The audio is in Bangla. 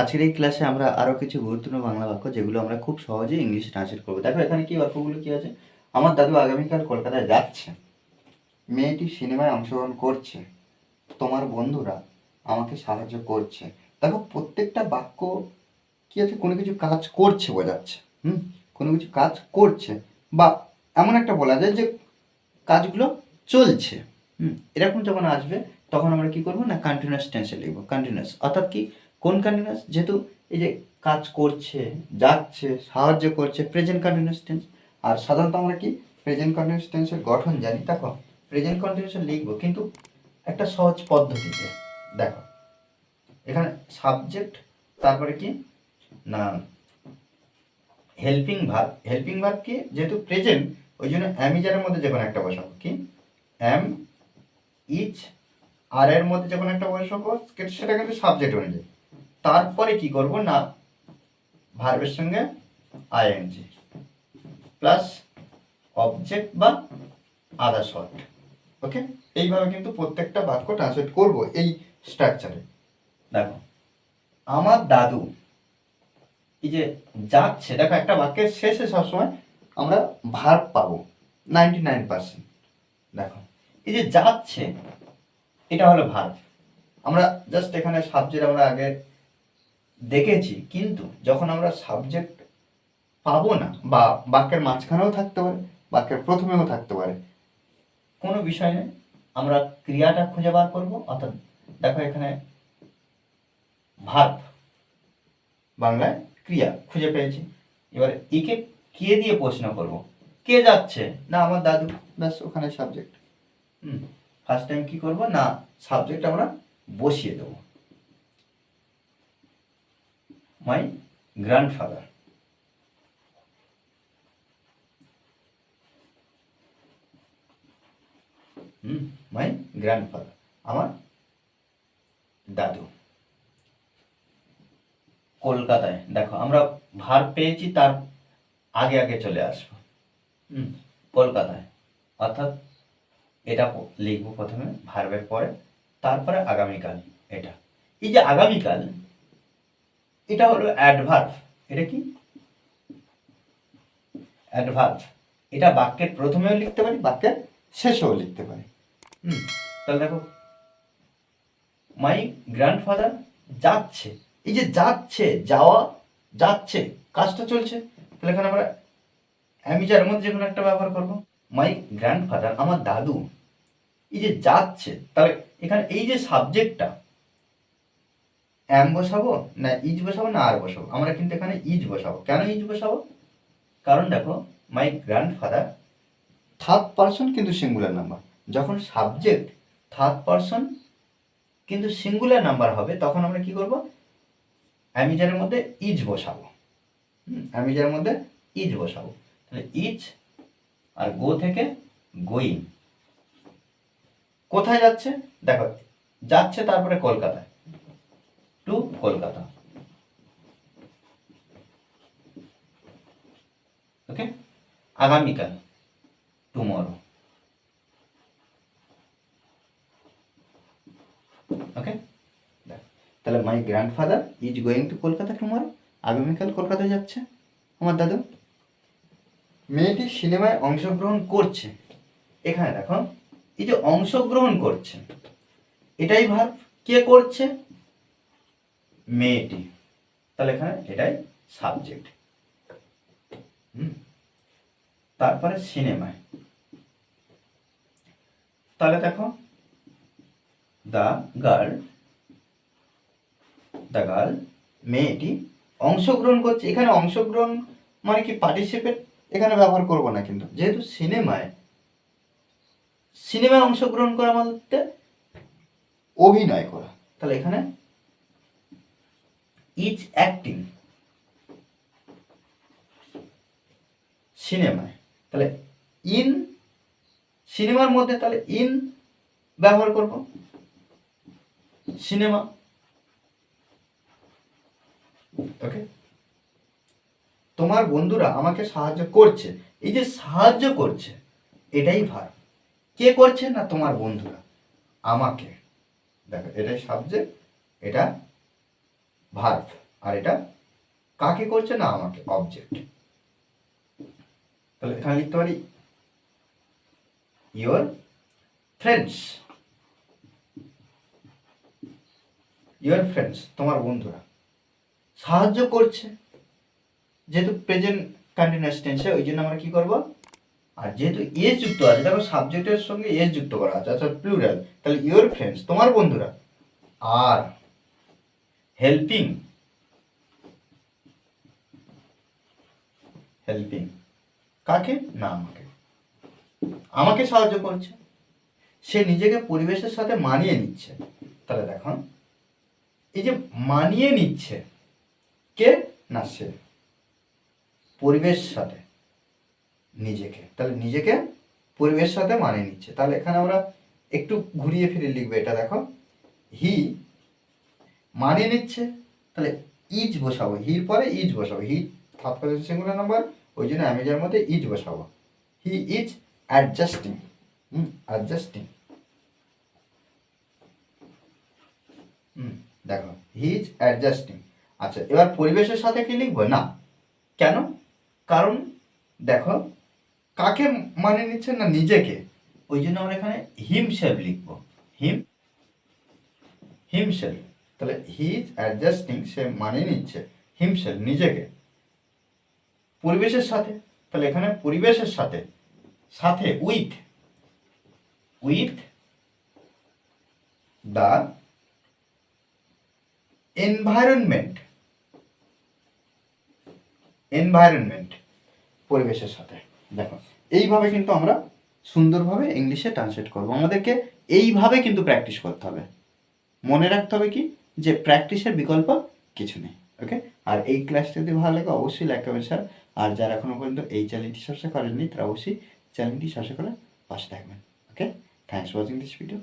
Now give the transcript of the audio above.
আজকের এই ক্লাসে আমরা আরও কিছু গুরুত্বপূর্ণ বাংলা বাক্য যেগুলো আমরা খুব সহজেই ইংলিশে ট্রান্সলেট করব। দেখো, এখানে কি বাক্যগুলো কি আছে? আমার দাদু আগামীকাল কলকাতায় যাচ্ছে। মেয়েটি সিনেমায় অংশগ্রহণ করছে। তোমার বন্ধুরা আমাকে সাহায্য করছে। দেখো, প্রত্যেকটা বাক্য কি আছে? কোনো কিছু কাজ করছে বোঝাচ্ছে। হুম? কোনো কিছু কাজ করছে। বা এমন একটা বলা যায় যে কাজগুলো চলছে। হুম? এরকম যখন আসবে, তখন আমরা কি করব? না কন্টিনিউয়াস টেন্সে লিখব। কন্টিনিউয়াস অর্থাৎ কি? কোন কন্টিনিউয়াস যেহেতু এই যে কাজ করছে, যাচ্ছে, সাহায্য করছে প্রেজেন্ট কন্টিনিউয়াস টেন্স আর সাধারণত আমরা কি প্রেজেন্ট কন্টিনিউয়াস টেন্সের গঠন জানি? দেখো প্রেজেন্ট কন্টিনিউয়াসে লিখব, কিন্তু একটা সহজ পদ্ধতিতে, দেখো, এখানে সাবজেক্ট তারপরে কি? না হেল্পিং ভার্ব হেল্পিং ভার্ব কি? যেহেতু প্রেজেন্ট ওই জন্য অ্যামিজারের মধ্যে যে কোনো একটা বসাবো, কি? অ্যাম ইচ আর এর মধ্যে যখন একটা বসাবো, সেটা কিন্তু সাবজেক্ট অনুযায়ী তারপরে কি করব না? ভার্বের সঙ্গে আইএনজি প্লাস অবজেক্ট বা আদার শর্ট ওকে এইভাবে কিন্তু প্রত্যেকটা বাক্য ট্রান্সলেট করব এই স্ট্রাকচারে দেখো, আমার দাদু, এই যে যাচ্ছে, দেখো একটা বাক্যের শেষে সবসময় আমরা ভার্ব পাবো নাইনটি নাইন পার্সেন্ট দেখো, এই যে যাচ্ছে, এটা হলো ভার্ব আমরা জাস্ট এখানে সাবজেক্ট আমরা আগে দেখেছি, কিন্তু যখন আমরা সাবজেক্ট পাবো না, বা বাক্যের মাঝখানেও থাকতে পারে, বাক্যের প্রথমেও থাকতে পারে, কোনো বিষয় নেই। আমরা ক্রিয়াটা খুঁজে বার করব, অর্থাৎ দেখো এখানে ভার্ব বাংলায় ক্রিয়া, খুঁজে পেয়েছি। এবার একে কে দিয়ে প্রশ্ন করব? কে যাচ্ছে? না, আমার দাদু, ব্যাস, ওখানে সাবজেক্ট হুম ফার্স্ট টাইম কি করব? না সাবজেক্ট আমরা বসিয়ে দেবো। গ্র্যান্ডফাদার হুম মাই গ্র্যান্ডফাদার আমার দাদু কলকাতায় দেখো, আমরা ভার পেয়েছি, তার আগে আগে চলে আসব। হুম, কলকাতায়। অর্থাৎ এটা লিখব প্রথমে, ভার্বের পরে, তারপরে আগামীকাল এটা। এই যে আগামীকাল এটা হলো অ্যাডভার্ভ এটা কি? অ্যাডভার্ভ এটা বাক্যের প্রথমেও লিখতে পারি, বাক্যের শেষেও লিখতে পারি। হুম, তাহলে দেখো মাই গ্র্যান্ডফাদার যাচ্ছে, এই যে যাচ্ছে, যাওয়া, যাচ্ছে, কাজটা চলছে, তাহলে এখানে আমরা অ্যামিজার মধ্যে যে কোনো একটা ব্যবহার করব মাই গ্র্যান্ডফাদার আমার দাদু, এই যে যাচ্ছে, তাহলে এখানে এই যে সাবজেক্টটা অ্যাম বসাবো না ইজ বসাবো না আর বসাবো? আমরা কিন্তু এখানে ইজ বসাবো। কেন ইজ বসাবো? কারণ দেখো মাই গ্র্যান্ডফাদার থার্ড পারসন কিন্তু সিঙ্গুলার নাম্বার যখন সাবজেক্ট থার্ড পারসন কিন্তু সিঙ্গুলার নাম্বার হবে, তখন আমরা কি করব? অ্যামিজারের মধ্যে ইজ বসাবো। অ্যামিজারের মধ্যে ইজ বসাবো। তাহলে ইজ আর গো থেকে গোয়িং। কোথায় যাচ্ছে? দেখো, যাচ্ছে তারপরে কলকাতায়। টু কলকাতা। ওকে আগামীকাল টুমরো ওকে তাহলে my grandfather is going to Kolkata tomorrow আগামীকাল কলকাতায় যাচ্ছে? আমার দাদু? মেয়েটি সিনেমায় অংশগ্রহণ করছে। এখানে দেখো, এই যে অংশগ্রহণ করছে, এটাই ভাব, কে করছে? মেয়েটি। তাহলে এখানে এটাই সাবজেক্ট তারপরে সিনেমায় তাহলে দেখো দ্য গার্ল দ্য গার্ল মেয়েটি অংশগ্রহণ করছে। এখানে অংশগ্রহণ মানে কি পার্টিসিপেট এখানে ব্যবহার করব না কিন্তু। যেহেতু সিনেমায় সিনেমায় অংশগ্রহণ করা বলতে অভিনয় করা। তাহলে এখানে ইজ অ্যাক্টিং সিনেমায় তাহলে ইন সিনেমার মধ্যে তাহলে ইন ব্যবহার করব। সিনেমা ওকে তোমার বন্ধুরা আমাকে সাহায্য করছে। এই যে সাহায্য করছে, এটাই ভার। কে করছে না তোমার বন্ধুরা? আমাকে। দেখো, এটাই সাবজেক্ট এটা ভার্ভ। আর এটা কাকে করছে না আমাকে? অবজেক্ট তাহলে এখানে লিখতে পারি ইয়োর ফ্রেন্ডস ইয়োর ফ্রেন্ডস তোমার বন্ধুরা। সাহায্য করছে। যেহেতু প্রেজেন্ট কন্টিনিউয়াস টেন্সে ওই জন্য আমরা কি করব? আর যেহেতু এস যুক্ত আছে, দেখো সাবজেক্টের সঙ্গে এস যুক্ত করা আছে আচ্ছা প্লুরাল তাহলে ইয়োর ফ্রেন্ডস তোমার বন্ধুরা। আর হেল্পিং হেল্পিং কাকে? না, আমাকে। আমাকে সাহায্য করছে। সে নিজেকে পরিবেশের সাথে মানিয়ে নিচ্ছে। তাহলে দেখো এই যে মানিয়ে নিচ্ছে, কে? না, সে। পরিবেশ সাথে নিজেকে। তাহলে নিজেকে পরিবেশ সাথে মানিয়ে নিচ্ছে। তাহলে এখানে আমরা একটু ঘুরিয়ে ফিরে লিখব। এটা দেখো হি মানিয়ে নিচ্ছে, তাহলে ইজ বসাবো। হির পরে ইজ বসাবো। He third person singular number ওই জন্য অ্যামেজার মধ্যে ইজ বসাবো। He is adjusting, hmm adjusting. হুম, দেখো, হি ইজ অ্যাডজাস্টিং। আচ্ছা এবার পরিবেশের সাথে কি লিখব? না। কেন? কারণ, দেখো, কাকে মানে নিচ্ছে না নিজেকে? ওই জন্য আমরা এখানে হিমসেলফ লিখব। হিম? হিমসেলফ তাহলে হি ইজ অ্যাডজাস্টিং সে মানিয়ে নিচ্ছে হিমসেলফ নিজেকে। পরিবেশের সাথে, তাহলে এখানে পরিবেশের সাথে সাথে with with the environment environment পরিবেশের সাথে। দেখো, এইভাবে কিন্তু আমরা সুন্দরভাবে ইংলিশে ট্রান্সলেট করব। আমাদেরকে এইভাবে কিন্তু প্র্যাকটিস করতে হবে। মনে রাখতে হবে কি? যে প্র্যাকটিসের বিকল্প কিছু নেই ওকে আর এই ক্লাসটা যদি ভালো লাগে, অবশ্যই লাইক করবেন স্যার আর যারা এখনও পর্যন্ত এই চ্যানেলটি সাবস্ক্রাইব করেননি, তারা অবশ্যই চ্যানেলটি সাবস্ক্রাইব করে পাশে থাকবেন okay thanks watching this video